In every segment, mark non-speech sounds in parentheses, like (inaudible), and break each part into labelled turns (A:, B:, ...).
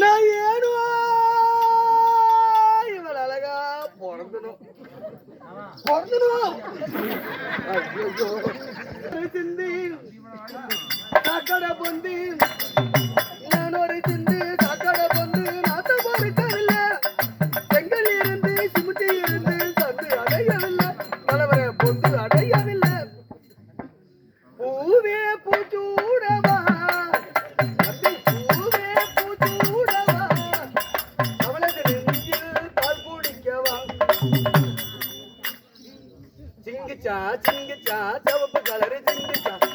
A: நான் ஏடுவா இவள் அழகா பிறந்தனும். பிறந்தனும். சிந்தி சாக்கடை பொந்தி galare jindicha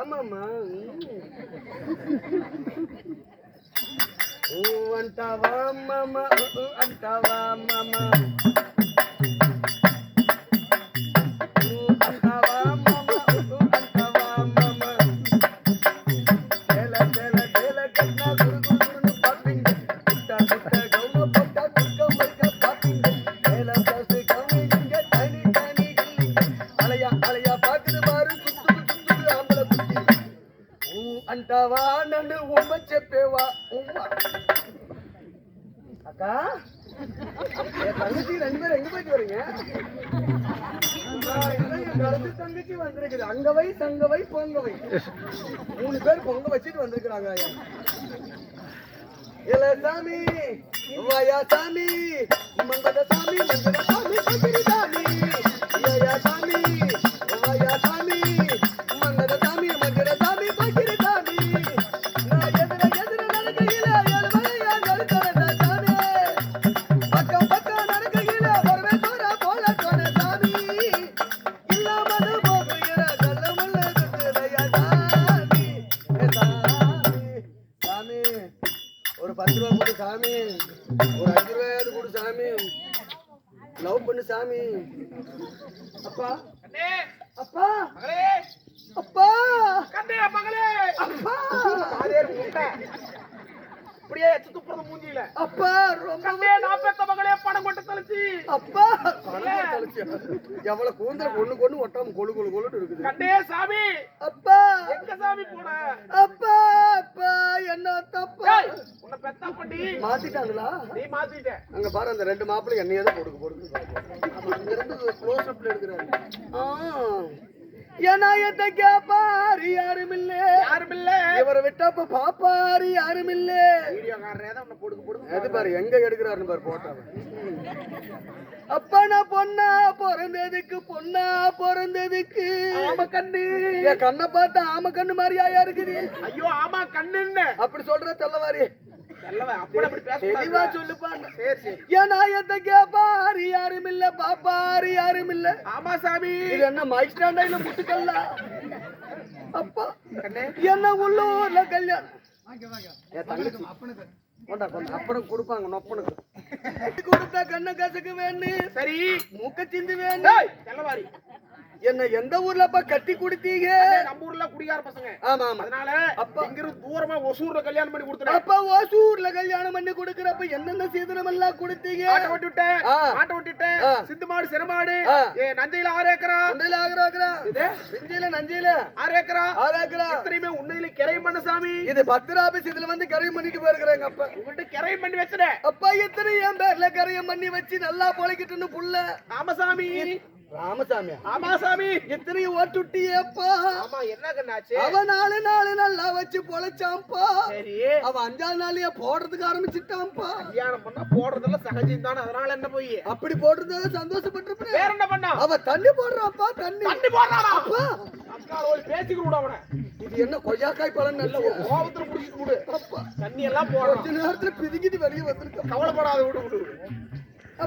A: ராமம்மா ఊ అంటావా మమ ఊ అంటావా మమ கருத்து தங்கச்சி வந்திருக்குது. அங்கவை தங்கவை பொங்கவை மூணு பேர் பொங்க வச்சுட்டு வந்திருக்கிறாங்க. இல்ல சாமி வாயா சாமி மங்கட சாமி மங்கட சாமி பகிரி சாமி ரூபாயாவது கொடு சாமி. லவ் பண்ணு சாமி. அப்பா. அப்பா. அப்பா. அப்பா.
B: இப்படியே எச்சு துப்புறது மூஞ்சியில.
A: அப்பா ரொம்ப
B: கண்டே நான் பெத்த மகளே பணம் கொண்டு தொலைச்சி
A: அப்பா. பணம் எவ்வளவு கூந்தல் கொண்டு கொண்டு ஒட்டாம கொழு கொழு கொழுன்னு இருக்குது.
B: கண்டே சாமி.
A: அப்பா.
B: எங்க சாமி போன?
A: அப்பா அப்பா என்ன தப்பா?
B: உன்னை பெத்தா பண்ணி
A: மாத்திட்டாங்களா?
B: நீ மாத்திட்ட.
A: அங்க பாரு அந்த ரெண்டு மாப்பிள்ளை என்னையே தான் கொடுக்க போடுது அங்க இருந்து க்ளோஸ் அப்ல எடுக்கிறாரு. ஆ. என்னாயத்தை கேப்பாரு யாரும் இல்ல
B: யாரும் இல்ல
A: இவரை விட்டாப்ப பாப்பாரு யாரும் இல்ல எது பாரு எங்க எடுக்கிறாருன்னு பாரு போட்டாவ அப்பா நான் பொண்ணா பிறந்ததுக்கு பொண்ணா பிறந்ததுக்கு.
B: ஆமா கண்ணு.
A: என் கண்ணை பார்த்தா ஆம கண்ணு மாதிரியா இருக்குது?
B: ஐயோ ஆமா கண்ணுன்னு.
A: அப்படி சொல்ற தெல்லவாரி. தெளிவா சொல்லுப்பா.
B: சரி சரி.
A: ஏன் நாயத்தை கேப்பாரு யாரும் இல்ல பாப்பாரு யாரும் இல்ல
B: ஆமா சாமி.
A: இது என்ன மைக் ஸ்டாண்டா இல்ல முட்டுக்கல்லா? அப்பா
B: கண்ணே.
A: என்ன உள்ளூர்ல கல்யாணம்? அப்பனுக்கு. கொடுப்பாங்க நொப்பனுக்கு. (laughs) கொடுத்தா கண்ண கசக்கு வேணும்
B: சரி.
A: மூக்க சிந்து வேணும் என்ன எந்த ஊர்லப்பா கட்டி கொடுத்தீங்க?
B: நம்ம ஊர்ல குடிகார பசங்க.
A: ஆமா ஆமா.
B: அதனால
A: அப்பா.
B: இங்கிருந்து தூரமா ஒசூர்ல கல்யாணம் பண்ணி கொடுத்துட்டேன்
A: அப்பா ஓசூர்ல கல்யாணம் பண்ணி கொடுக்கறப்ப என்னென்ன சீதனம் எல்லாம் கொடுத்தீங்க?
B: ஆட்டை
A: ஆ.
B: ஆட்டை ஓட்டிட்டேன்
A: ஆ.
B: சிந்து மாடு சிறமாடு நஞ்சையில ஆறு ஏக்கரா?
A: உண்டையில ஆகுறாக்குறா
B: இது?
A: நெஞ்சில நஞ்சில
B: ஆறு ஏக்கரா?
A: ஆறாக்குறா
B: இத்தனையுமே உண்மையில கிரை பண்ண சாமி.
A: இது பத்திர ஆபீஸ் இதுல வந்து கரையும் பண்ணிட்டு போயிருக்கிறாங்க அப்பா.
B: உங்கள்கிட்ட கிரை பண்ணி வச்சுட்டேன்.
A: அப்பா எத்தனை என் பேர்ல கரையம் பண்ணி வச்சு நல்லா பொழைக்கிட்டுன்னு புள்ள.
B: ஆமா சாமி.
A: ராமசாமி
B: ஆமா சாமி
A: எத்தனை ஓட்டுட்டியப்பா.
B: ஆமா என்ன கண்ணாச்சு?
A: அவன் நாலு நாலு நல்லா வச்சு பொழைச்சான்ப்பா
B: சரி.
A: அவன் அஞ்சாவது நாளையே போடுறதுக்கு ஆரம்பிச்சுட்டான்ப்பா
B: கல்யாணம் பண்ணா போடுறதெல்லாம் சகஜம் தானே அதனால என்ன போய்?
A: அப்படி போட்டிருந்தா சந்தோஷப்பட்டிருப்பேன்.
B: வேற என்ன பண்ணா?
A: அவன் தண்ணி போடுறான்ப்பா தண்ணி.
B: தண்ணி போடுறானா
A: அப்பா.
B: அக்கா ஒரு பேச்சுக்கு விட அவனை.
A: இது என்ன கொய்யாக்காய் பழம் நல்ல
B: ஒரு கோபத்துல விடு
A: அப்பா.
B: தண்ணி எல்லாம்
A: கொஞ்ச நேரத்துல பிதுங்கிட்டு வெளியே வந்திருக்கான்
B: கவலைப்படாத விடு விடு.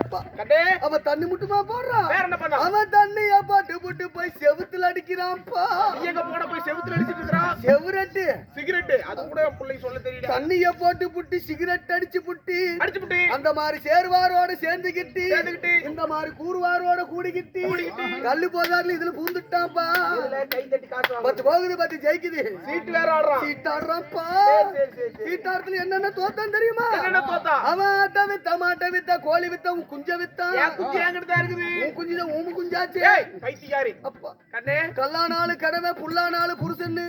A: அப்பா.
B: கட்டே
A: அவன் தண்ணி மட்டுமா போடுறான்
B: வேற என்ன பண்ணா?
A: அவன் தண்ணிய பாட்டு போட்டு போய் செவுத்துல அடிக்கிறான்ப்பா.
B: எங்க போன போய் செவுத்துல அடிச்சிட்டு இருக்கிறான்
A: செவுரட்டு.
B: சிகரெட் அது கூட பிள்ளைக்கு சொல்ல தெரியல.
A: தண்ணிய போட்டு புட்டி சிகரெட் அடிச்சு புட்டி.
B: அடிச்சு
A: அந்த மாதிரி சேர்வாரோட சேர்ந்துகிட்டு இந்த மாதிரி கூறுவாரோட கூடிக்கிட்டு கல்லு போதாருல இதுல பூந்துட்டான்ப்பா.
B: கை தட்டி
A: பத்து போகுது பத்து ஜெயிக்குது.
B: சீட் வேற ஆடுறான். சரி
A: சீட்டாடுறதுல என்னென்ன தோத்தான் தெரியுமா?
B: என்ன தோத்தா?
A: அவன் வித்த மாட்ட வித்த கோழி வித்த உன் குஞ்ச வித்தா.
B: குச்சி என்கிட்ட தான் இருக்குது.
A: உன் குஞ்சுதான் ஊமு குஞ்சாச்சு.
B: ஏய் பைத்தியாரி
A: அப்பா.
B: கண்ணே.
A: கல்லானாலு கடவை புல்லானாலு புருஷன்னு.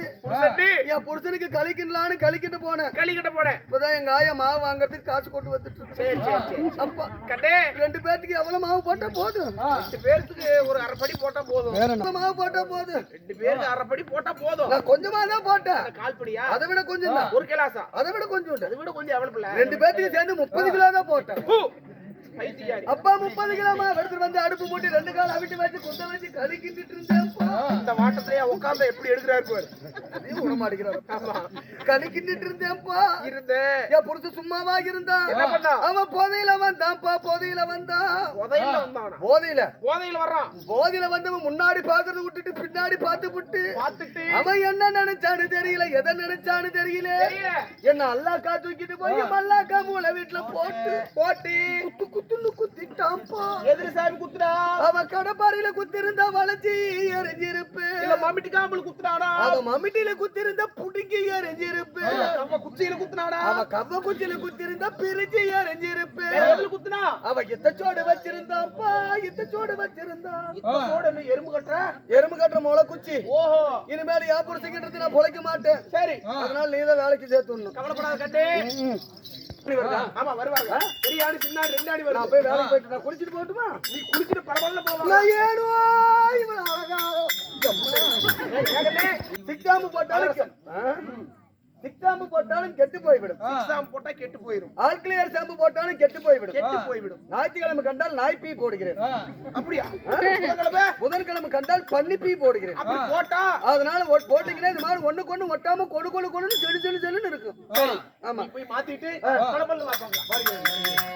A: என் புருஷனுக்கு கழிக்கலான்னு கழிக்கிட்டு போனேன்.
B: களிக்கிட்ட போனேன்.
A: இப்பதான் எங்க ஆயா மாவு வாங்குறதுக்கு காசு கொண்டு வந்துட்டு அப்பா.
B: கண்ணே.
A: ரெண்டு பேர்த்துக்கு எவ்வளவு மாவு போட்டா போதும்?
B: ரெண்டு பேருக்கு ஒரு அரை படி போட்டா போதும்.
A: மாவு போட்டா போதும்.
B: ரெண்டு பேருக்கு அரை படி போட்டா போதும்.
A: நான் கொஞ்சமா தான் போட்டேன்.
B: அந்த கால் படியா?
A: அதை விட கொஞ்சம் தான்.
B: ஒரு கிலாசா
A: அதை விட கொஞ்சம்.
B: அதை விட கொஞ்சம் எவ்வளவு
A: ரெண்டு பேர்த்துக்கு சேர்ந்து முப்பது கிலோ தான் போட்டேன் அப்பா முப்பது கிலோ மாவு எடுத்துட்டு வந்து அடுப்பு மூட்டி ரெண்டு கால் அவிட்டு வச்சு குத்த வச்சு கழிக்கிட்டு இருந்தேன்ப்பா
B: இந்த வாட்டத்திலேயே உட்கார்ந்து எப்படி எடுக்கிறாரு பாரு.
A: அதையும் விட மாட்டேங்கிறாரு இருந்தேன்ப்பா.
B: இருந்த.
A: என் சும்மாவா இருந்தா?
B: என்ன பண்ணா?
A: அவன் போதையில வந்தான்ப்பா போதையில வந்தான்
B: புதையில வந்தானா?
A: போதையில.
B: போதையில வர்றான்.
A: போதையில வந்தவன் முன்னாடி பாக்குறத விட்டுட்டு பின்னாடி பார்த்து விட்டு
B: பார்த்துட்டு.
A: அவன் என்ன நினைச்சான்னு தெரியல. எதை நினைச்சான்னு தெரியல. என்ன அல்லாக்கா தூக்கிட்டு போய் மல்லாக்கா மூளை வீட்டுல போட்டு
B: போட்டி.
A: குத்துன்னு குத்திட்டான்ப்பா.
B: எதிரி சாமி குத்துடா.
A: அவன் கடப்பாறையில குத்திருந்தா வளைச்சி எரிஞ்சிருப்பு.
B: இல்ல மம்மிட்டி காம்பல் குத்துனாடா.
A: அவன் மம்மிட்டில குத்திருந்தா புடுங்கி எரிஞ்சிருப்பு.
B: நம்ம குச்சியில குத்துனாடா.
A: அவன் கவ்வ குச்சியில குத்திருந்தா பிரிச்சு எரிஞ்சிருப்பு.
B: எதுல குத்துனா?
A: அவன் இத்தச்சோடு வச்சிருந்தாப்பா இத்தச்சோடு வச்சிருந்தான்
B: நீ எறும்பு கட்டுற?
A: எறும்பு கட்டுற முளை குச்சி.
B: ஓஹோ.
A: இனிமேல் என் புருஷங்கிட்ட நான் பொழைக்க மாட்டேன்.
B: சரி.
A: அதனால நீ தான் வேலைக்கு சேர்த்துடணும்.
B: கவலைப்படாத கட்டே? ஆமா வருவாங்க. பெரிய ஆடு சின்ன ரெண்டு ஆடு வருது.
A: போய் போயிட்டு நான் குளிச்சுட்டு போட்டுமா
B: நீ குளிச்சுட்டு பரவாயில்ல போவாங்க.
A: ஏனோ இவன் அழகா. சிக்காம போட்டாலும் சிக்காம போட்டாலும் கெட்டு போய்விடும்.
B: எக்ஸாம் போட்டா கெட்டு போயிடும்
A: ஆல்கிளியர் ஷாம்பு போட்டாலும் கெட்டு போய்விடும்.
B: கெட்டு போய்விடும்.
A: ஞாயிற்றுக்கிழமை கண்டால் நாய் பீ போடுகிறேன்.
B: அப்படியா? புதன்கிழமை
A: கண்டால் பன்னி பீ போடுகிறேன்.
B: அப்படி போட்டா?
A: அதனால போட்டீங்கன்னா இந்த மாதிரி ஒண்ணுக்கு ஒண்ணு ஒட்டாம கொடு கொடு கொடுன்னு செடி செடி செல்லுன்னு இருக்கும். ஆமா.
B: போய் மாத்திட்டு வாப்பாங்க